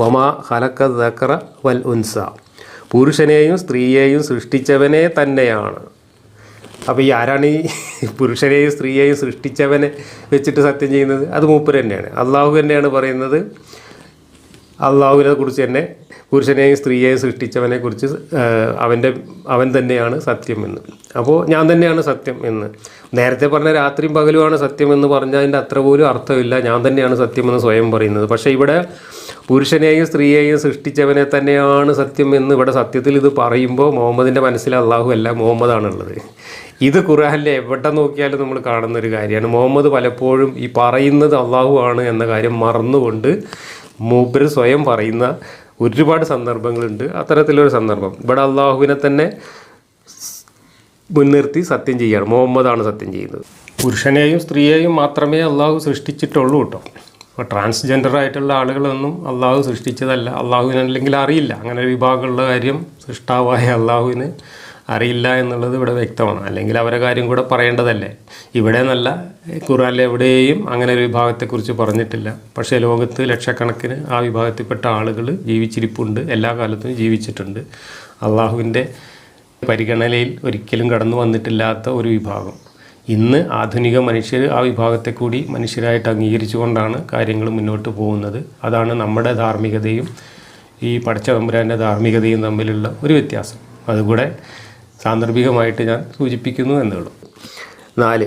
വമാ ഹലക്ക ദക്കറ വൽ ഉൻസ. പുരുഷനെയും സ്ത്രീയെയും സൃഷ്ടിച്ചവനെ തന്നെയാണ്. അപ്പോൾ ഈ ആരാണ് ഈ പുരുഷനെയും സ്ത്രീയെയും സൃഷ്ടിച്ചവനെ വെച്ചിട്ട് സത്യം ചെയ്യുന്നത്? അത് മൂപ്പർ തന്നെയാണ്. അള്ളാഹു തന്നെയാണ് പറയുന്നത്. അള്ളാഹുവിനെ കുറിച്ച് തന്നെ പുരുഷനെയും സ്ത്രീയെയും സൃഷ്ടിച്ചവനെ കുറിച്ച് അവന്റെ അവൻ തന്നെയാണ് സത്യം എന്ന്. അപ്പോൾ ഞാൻ തന്നെയാണ് സത്യം എന്ന്. നേരത്തെ പറഞ്ഞ രാത്രിയും പകലുമാണ് സത്യം എന്ന് പറഞ്ഞതിന്റെ അത്ര പോലും അർത്ഥമില്ല. ഞാൻ തന്നെയാണ് സത്യമെന്ന് സ്വയം പറയുന്നത്. പക്ഷേ ഇവിടെ പുരുഷനെയും സ്ത്രീയെയും സൃഷ്ടിച്ചവനെ തന്നെയാണ് സത്യം എന്ന് ഇവിടെ സത്യത്തിൽ ഇത് പറയുമ്പോൾ മുഹമ്മദിന്റെ മനസ്സിൽ അള്ളാഹു അല്ല മുഹമ്മദാണുള്ളത്. ഇത് ഖുറാനിൽ എവിടെ നോക്കിയാലും നമ്മൾ കാണുന്ന ഒരു കാര്യമാണ്. മുഹമ്മദ് പലപ്പോഴും ഈ പറയുന്നത് അള്ളാഹു ആണ് എന്ന കാര്യം മറന്നുകൊണ്ട് മൂപ്പർ സ്വയം പറയുന്ന ഒരുപാട് സന്ദർഭങ്ങളുണ്ട്. അത്തരത്തിലൊരു സന്ദർഭം. ഇവിടെ അള്ളാഹുവിനെ തന്നെ മുൻനിർത്തി സത്യം ചെയ്യാണ് മുഹമ്മദാണ് സത്യം ചെയ്യുന്നത്. പുരുഷനെയും സ്ത്രീയെയും മാത്രമേ അള്ളാഹു സൃഷ്ടിച്ചിട്ടുള്ളൂ കേട്ടോ. അപ്പോൾ ട്രാൻസ്ജെൻഡർ ആയിട്ടുള്ള ആളുകളൊന്നും അള്ളാഹു സൃഷ്ടിച്ചതല്ല. അള്ളാഹുവിന് അല്ലെങ്കിൽ അറിയില്ല. അങ്ങനെ ഒരു വിഭാഗമുള്ള കാര്യം സൃഷ്ടാവായ അള്ളാഹുവിന് അറിയില്ല എന്നുള്ളത് ഇവിടെ വ്യക്തമാണ്. അല്ലെങ്കിൽ അവരെ കാര്യം കൂടെ പറയേണ്ടതല്ലേ? ഇവിടെ നല്ല ഖുറാനിൽ എവിടെയും അങ്ങനെ ഒരു വിഭാഗത്തെക്കുറിച്ച് പറഞ്ഞിട്ടില്ല. പക്ഷേ ലോകത്ത് ലക്ഷക്കണക്കിന് ആ വിഭാഗത്തിൽപ്പെട്ട ആളുകൾ ജീവിച്ചിരിപ്പുണ്ട്. എല്ലാ കാലത്തും ജീവിച്ചിട്ടുണ്ട്. അള്ളാഹുവിന്റെ പരിഗണനയിൽ ഒരിക്കലും കടന്നു വന്നിട്ടില്ലാത്ത ഒരു വിഭാഗം. ഇന്ന് ആധുനിക മനുഷ്യർ ആ വിഭാഗത്തെ കൂടി മനുഷ്യരായിട്ട് അംഗീകരിച്ചുകൊണ്ടാണ് കാര്യങ്ങൾ മുന്നോട്ട് പോകുന്നത്. അതാണ് നമ്മുടെ ധാർമ്മികതയും ഈ പഠിച്ച തമ്പുരാന്റെ ധാർമ്മികതയും തമ്മിലുള്ള ഒരു വ്യത്യാസം. അതുകൂടെ സാന്ദർഭികമായിട്ട് ഞാൻ സൂചിപ്പിക്കുന്നു എന്നുള്ളൂ. നാല്.